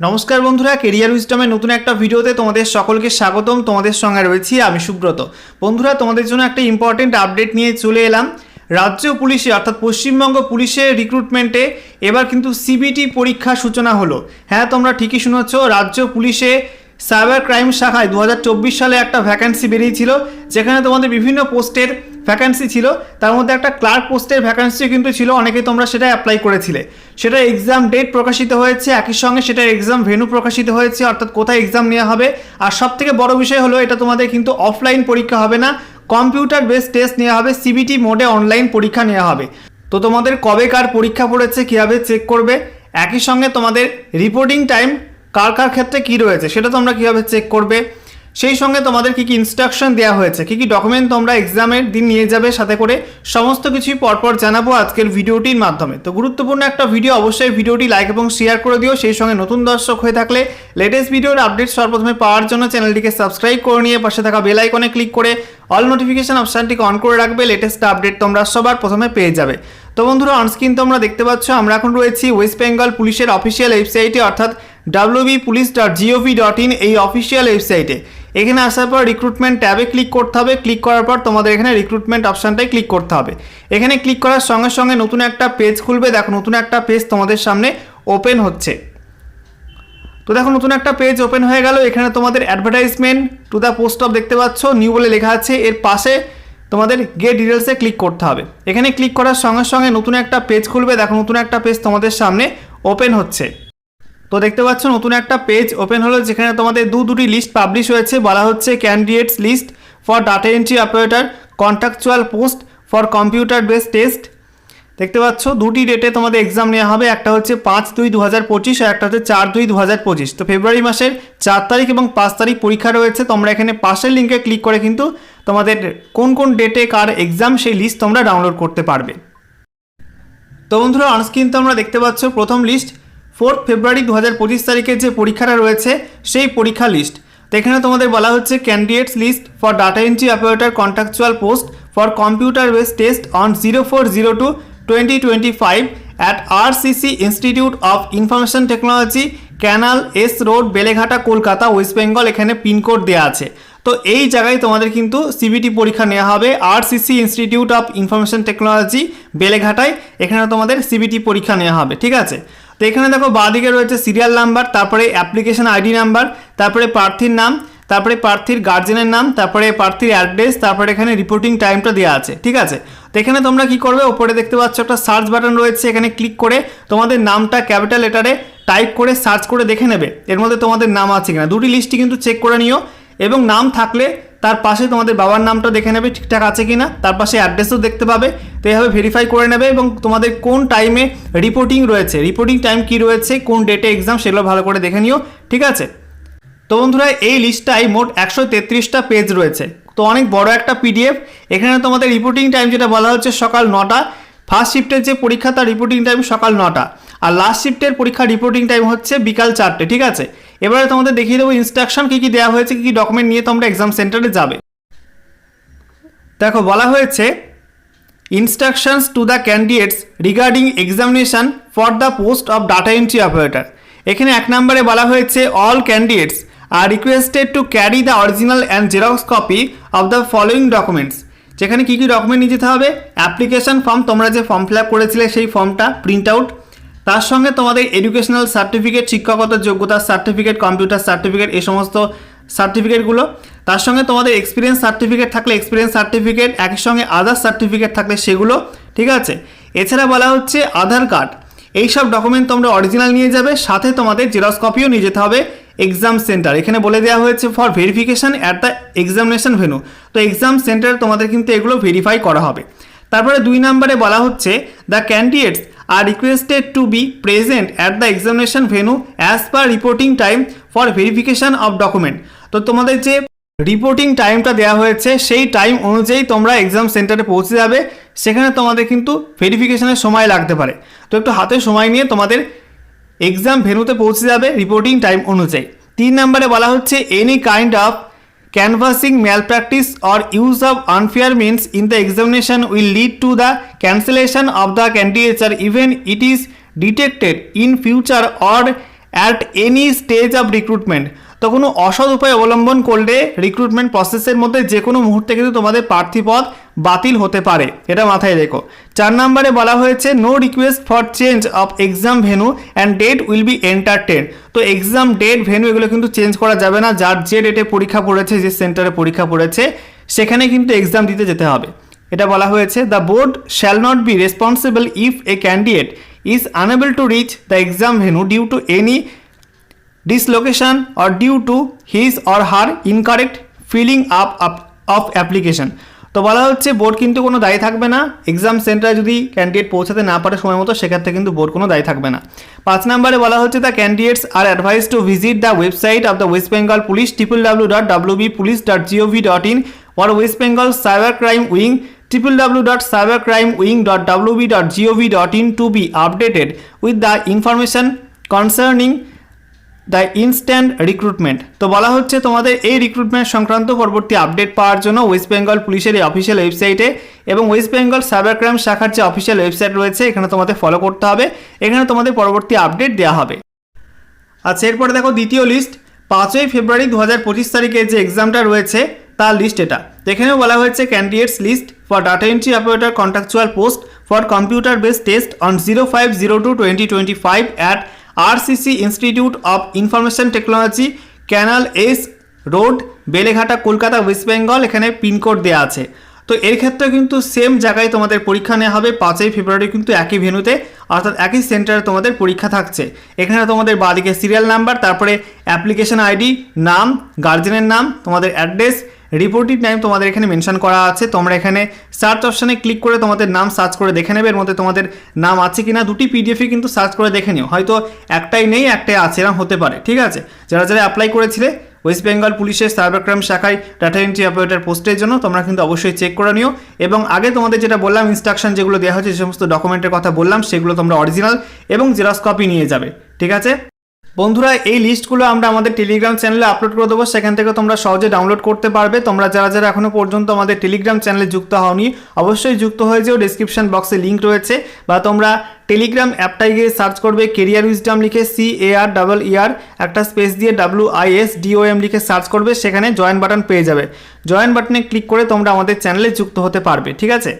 নমস্কার বন্ধুরা কেরিয়ার উইস্টমের নতুন একটা ভিডিওতে তোমাদের সকলকে স্বাগতম। তোমাদের সঙ্গে রয়েছি আমি সুব্রত। বন্ধুরা, তোমাদের জন্য একটা ইম্পর্টেন্ট আপডেট নিয়ে চলে এলাম। রাজ্য পুলিশে, অর্থাৎ পশ্চিমবঙ্গ পুলিশের রিক্রুটমেন্টে এবার কিন্তু সিবিটি পরীক্ষা সূচনা হলো। হ্যাঁ তোমরা ঠিকই শুনেছ, রাজ্য পুলিশে সাইবার ক্রাইম শাখায় দু হাজার চব্বিশ সালে একটা ভ্যাকান্সি বেরিয়েছিল, যেখানে তোমাদের বিভিন্ন পোস্টের ভ্যাকান্সি ছিল, তার মধ্যে একটা ক্লার্ক পোস্টের ভ্যাকান্সি কিন্তু ছিল, অনেকে তোমরা সেটা অ্যাপ্লাই করেছিলে। সেটা এক্সাম ডেট প্রকাশিত হয়েছে, একই সঙ্গে সেটার এক্সাম ভেনু প্রকাশিত হয়েছে, অর্থাৎ কোথায় এক্সাম নেওয়া হবে। আর সব থেকে বড় বিষয় হলো, এটা তোমাদের কিন্তু অফলাইন পরীক্ষা হবে না কম্পিউটার বেস টেস্ট নেওয়া হবে সিবিটি মোডে অনলাইন পরীক্ষা নেওয়া হবে। তো তোমাদের কবে কার পরীক্ষা পড়েছে, কীভাবে চেক করবে? একই সঙ্গে তোমাদের রিপোর্টিং টাইম কার কার ক্ষেত্রে কী রয়েছে, সেটা তোমরা কীভাবে চেক করবে? সেই সঙ্গে তোমাদের কী কী ইনস্ট্রাকশন দেওয়া হয়েছে? কী কী ডকুমেন্ট তোমরা এক্সামের দিন নিয়ে যাবে? সাথে করে সমস্ত কিছুই পরপর জানাব আজকের ভিডিওটির মাধ্যমে। তো গুরুত্বপূর্ণ একটা ভিডিও অবশ্যই ভিডিওটি লাইক এবং শেয়ার করে দিও। সেই সঙ্গে নতুন দর্শক হয়ে থাকলে লেটেস্ট ভিডিওর আপডেট সর্বপ্রথমে পাওয়ার জন্য চ্যানেলটিকে সাবস্ক্রাইব করে নিয়ে পাশে থাকা বেল আইকনে ক্লিক করে অল নোটিফিকেশান অপশানটিকে অন করে রাখবে। লেটেস্ট আপডেট তোমরা সবার প্রথমে পেয়ে যাবে। তো বন্ধুরা অনস্ক্রিন তোমরা দেখতে পাচ্ছ, আমরা এখন রয়েছি ওয়েস্ট বেঙ্গল পুলিশের অফিসিয়াল ওয়েবসাইটে অর্থাৎ WB police dot gov dot in এই অফিসিয়াল ওয়েবসাইটে এখানে আসার পর রিক্রুটমেন্ট ট্যাবে ক্লিক করতে হবে। ক্লিক করার পর তোমাদের এখানে রিক্রুটমেন্ট অপশানটাই ক্লিক করতে হবে। এখানে ক্লিক করার সঙ্গে সঙ্গে নতুন একটা পেজ খুলবে। দেখো, নতুন একটা পেজ তোমাদের সামনে ওপেন হচ্ছে। তো দেখো, নতুন একটা পেজ ওপেন হয়ে গেল। এখানে তোমাদের advertisement to the post of দেখতে পাচ্ছ। নিউ বলে লেখা আছে। এর পাশে তোমাদের গেট ডিটেলসে ক্লিক করতে হবে। এখানে ক্লিক করার সঙ্গে সঙ্গে নতুন একটা পেজ খুলবে। দেখো, নতুন একটা পেজ তোমাদের সামনে ওপেন হচ্ছে। তো দেখতে পাচ্ছ, নতুন একটা পেজ ওপেন হলো যেখানে তোমাদের দু দুটি লিস্ট পাবলিশ হয়েছে। বলা হচ্ছে candidates list for data entry operator contractual post for computer base test দেখতে পাচ্ছ, দুটি ডেটে তোমাদের এক্সাম নেওয়া হবে। একটা হচ্ছে পাঁচ দুই দু হাজার পঁচিশ আর একটা হচ্ছে চার দুই দু হাজার পঁচিশ। তো ফেব্রুয়ারি মাসের চার তারিখ এবং পাঁচ তারিখ পরীক্ষা রয়েছে। তোমরা এখানে পাশের লিঙ্কে ক্লিক করে কিন্তু তোমাদের কোন কোন ডেটে কার এক্সাম সেই লিস্ট তোমরা ডাউনলোড করতে পারবে। তো বন্ধুরা অনস্ক্রিন তোমরা দেখতে পাচ্ছ প্রথম লিস্ট ফোর্থ ফেব্রুয়ারি দু হাজার পঁচিশ তারিখে যে পরীক্ষাটা রয়েছে, সেই পরীক্ষা লিস্ট তো এখানে তোমাদের বলা হচ্ছে candidates list for data entry operator contractual post for computer base test on zero four zero two twenty twenty five at R CC Institute of Information Technology Canal S Road Beleghata, Kolkata West Bengal এখানে pin code দেওয়া আছে। তো এই জায়গায় তোমাদের কিন্তু CBT পরীক্ষা নেওয়া হবে R CC Institute of Information Technology বেলেঘাটায়। এখানে তোমাদের সিবিটি পরীক্ষা নেওয়া হবে, ঠিক আছে? তো এখানে দেখো বাঁদিকে রয়েছে সিরিয়াল নাম্বার তারপরে অ্যাপ্লিকেশন আইডি নাম্বার তারপরে প্রার্থীর নাম, তারপরে প্রার্থীর গার্জেনের নাম, তারপরে প্রার্থীর অ্যাড্রেস তারপরে এখানে রিপোর্টিং টাইমটা দেওয়া আছে, ঠিক আছে? তো এখানে তোমরা কি করবে? ওপরে দেখতে পাচ্ছ একটা সার্চ বাটন রয়েছে, এখানে ক্লিক করে তোমাদের নামটা ক্যাপিটাল লেটারে টাইপ করে সার্চ করে দেখে নেবে। এর মধ্যে তোমাদের নাম আছে কিনা? দুটি লিস্টই কিন্তু চেক করে নিও। এবং নাম থাকলে তার পাশে তোমাদের বাবার নামটা দেখে নেবে, ঠিকঠাক আছে কিনা, তার পাশে অ্যাড্রেসও দেখতে পাবে, তো এইভাবে ভেরিফাই করে নেবে এবং তোমাদের কোন টাইমে রিপোর্টিং রয়েছে রিপোর্টিং টাইম কি রয়েছে, কোন ডেটে এক্সাম সেগুলো ভালো করে দেখে নিও, ঠিক আছে? তো বন্ধুরা, এই লিস্টটায় মোট একশো তেত্রিশটা পেজ রয়েছে। তো অনেক বড় একটা পিডিএফ এখানে তোমাদের রিপোর্টিং টাইম যেটা বলা হচ্ছে সকাল নটা ফার্স্ট শিফটের যে পরীক্ষা, তার রিপোর্টিং টাইম সকাল নটা। আর লাস্ট শিফটের পরীক্ষা রিপোর্টিং টাইম হচ্ছে বিকাল চারটে, ঠিক আছে? এবারে তোমাদের দেখিয়ে দেবো ইনস্ট্রাকশন কী কী দেওয়া হয়েছে, কী কী ডকুমেন্ট নিয়ে তোমরা এক্সাম সেন্টারে যাবে। দেখো, বলা হয়েছে instructions to the candidates regarding examination for the post of data entry operator এখানে এক নম্বরে বলা হয়েছে all candidates are requested to carry the original and xerox copy of the following documents যেখানে কী কী ডকুমেন্ট নিয়ে যেতে হবে? অ্যাপ্লিকেশন ফর্ম তোমরা যে ফর্ম ফিল আপ করেছিলে সেই ফর্মটা প্রিন্ট আউট তার সঙ্গে তোমাদের এডুকেশনাল সার্টিফিকেট শিক্ষকতার যোগ্যতার সার্টিফিকেট কম্পিউটার সার্টিফিকেট এই সমস্ত সার্টিফিকেটগুলো তার সঙ্গে তোমাদের এক্সপিরিয়েন্স সার্টিফিকেট থাকলে এক্সপিরিয়েন্স সার্টিফিকেট একই সঙ্গে আদার সার্টিফিকেট থাকলে সেগুলো, ঠিক আছে? এছাড়া বলা হচ্ছে আধার কার্ড এইসব ডকুমেন্ট তোমরা অরিজিনাল নিয়ে যাবে, সাথে তোমাদের জেরক্স কপিও নিয়ে যেতে হবে। এক্সাম সেন্টার এখানে বলে দেওয়া হয়েছে for verification at the examination venue তো এক্সাম সেন্টারে তোমাদের কিন্তু এগুলো ভেরিফাই করা হবে। তারপরে দুই নম্বরে বলা হচ্ছে the candidates are requested to be present at the examination venue as per reporting time for verification of document তো তোমাদের যে রিপোর্টিং টাইমটা দেওয়া হয়েছে, সেই টাইম অনুযায়ী তোমরা এক্সাম সেন্টারে পৌঁছে যাবে। সেখানে তোমাদের কিন্তু ভেরিফিকেশনের সময় লাগতে পারে। তো একটু হাতে সময় নিয়ে তোমাদের এক্সাম ভেনুতে পৌঁছে যাবে রিপোর্টিং টাইম অনুযায়ী তিন নম্বরে বলা হচ্ছে any kind of canvassing malpractice or use of unfair means in the examination will lead to the cancellation of the candidature even it is detected in future or at any stage of recruitment তো কোনো অসৎ উপায় অবলম্বন করলে recruitment প্রসেসের মধ্যে যে কোনো মুহূর্তে কিন্তু তোমাদের প্রার্থী পদ বাতিল হতে পারে। এটা মাথায় রেখো। চার নম্বরে বলা হয়েছে no request for change of exam venue and date will be entertain তো এক্সাম ডেট ভেনু এগুলো কিন্তু চেঞ্জ করা যাবে না। যার যে ডেটে পরীক্ষা পড়েছে, যে সেন্টারে পরীক্ষা পড়েছে, সেখানে কিন্তু এক্সাম দিতে যেতে হবে। এটা বলা হয়েছে the board shall not be responsible if a candidate is unable to reach the exam venue due to any dislocation or due to his or her incorrect filling up of application. তো বলা হচ্ছে board কিন্তু কোনো দায়ী থাকবে না। Exam সেন্টারে যদি ক্যান্ডিডেট পৌঁছাতে না পারে সময় মতো, সেক্ষেত্রে কিন্তু বোর্ড কোনো দায়ী থাকবে না। পাঁচ নম্বরে বলা হচ্ছে the candidates are advise to visit the website of the West Bengal police triple W dot W B police dot gov dot in or West Bengal cyber crime wing triple W dot cyber crime wing dot W B dot gov dot in to be updated with the information concerning the instant recruitment. তো বলা হচ্ছে তোমাদের এই recruitment সংক্রান্ত পরবর্তী update পাওয়ার জন্য West Bengal পুলিশের এই অফিসিয়াল ওয়েবসাইটে এবং ওয়েস্ট বেঙ্গল সাইবার ক্রাইম শাখার যে অফিসিয়াল ওয়েবসাইট রয়েছে, এখানে তোমাদের ফলো করতে হবে। এখানে তোমাদের পরবর্তী আপডেট দেওয়া হবে। আচ্ছা এরপরে দেখো দ্বিতীয় লিস্ট পাঁচই ফেব্রুয়ারি দু হাজার পঁচিশ তারিখে যে এক্সামটা রয়েছে, তার লিস্ট এটা। এখানেও বলা হয়েছে candidates list for data entry operator contractual post for computer base test on zero five zero two twenty twenty five at RCC Institute of Information Technology, Canal S Road, Beleghata, Kolkata, West Bengal এখানে pin code দেওয়া আছে। তো এর ক্ষেত্রে কিন্তু same জায়গায় তোমাদের পরীক্ষা নেওয়া হবে, পাঁচই ফেব্রুয়ারি কিন্তু একই ভেনুতে অর্থাৎ একই সেন্টারে তোমাদের পরীক্ষা থাকছে। এখানে তোমাদের বাদিকে সিরিয়াল নাম্বার তারপরে অ্যাপ্লিকেশন আইডি নাম গার্জেনের নাম, তোমাদের অ্যাড্রেস রিপোর্টিং টাইম তোমাদের এখানে মেনশন করা আছে। তোমরা এখানে সার্চ অপশানে ক্লিক করে তোমাদের নাম সার্চ করে দেখে নেবে। এর মধ্যে তোমাদের নাম আছে কিনা, দুটি পিডিএফই কিন্তু সার্চ করে দেখে নিও। হয়তো একটাই নেই, একটাই আছে এরকম হতে পারে, ঠিক আছে? যারা যারা অ্যাপ্লাই করেছিলে ওয়েস্ট বেঙ্গল পুলিশের সাইবার ক্রাইম শাখায় ডাটা এন্ট্রি অপারেটর পোস্টের জন্য তোমরা কিন্তু অবশ্যই চেক করে নিও। এবং আগে তোমাদের যেটা বললাম ইনস্ট্রাকশন যেগুলো দেওয়া হয়েছে, যে সমস্ত ডকুমেন্টের কথা বললাম, সেগুলো তোমরা অরিজিনাল এবং জেরক্স কপি নিয়ে যাবে, ঠিক আছে? বন্ধুরা, এই লিস্টগুলো আমরা আমাদের টেলিগ্রাম চ্যানেলে আপলোড করে দেবো। সেখান থেকে তোমরা সহজে ডাউনলোড করতে পারবে। তোমরা যারা যারা এখনও পর্যন্ত আমাদের টেলিগ্রাম চ্যানেলে যুক্ত হওনি, অবশ্যই যুক্ত হয়ে যেও। ডিসক্রিপশন বক্সে লিঙ্ক রয়েছে। বা তোমরা টেলিগ্রাম অ্যাপটাই গিয়ে সার্চ করবে কেরিয়ার উইজডাম লিখে C A R double E R একটা স্পেস দিয়ে W I S D O M লিখে সার্চ করবে। সেখানে জয়েন বাটন পেয়ে যাবে। জয়েন বাটনে ক্লিক করে তোমরা আমাদের চ্যানেলে যুক্ত হতে পারবে। ঠিক আছে?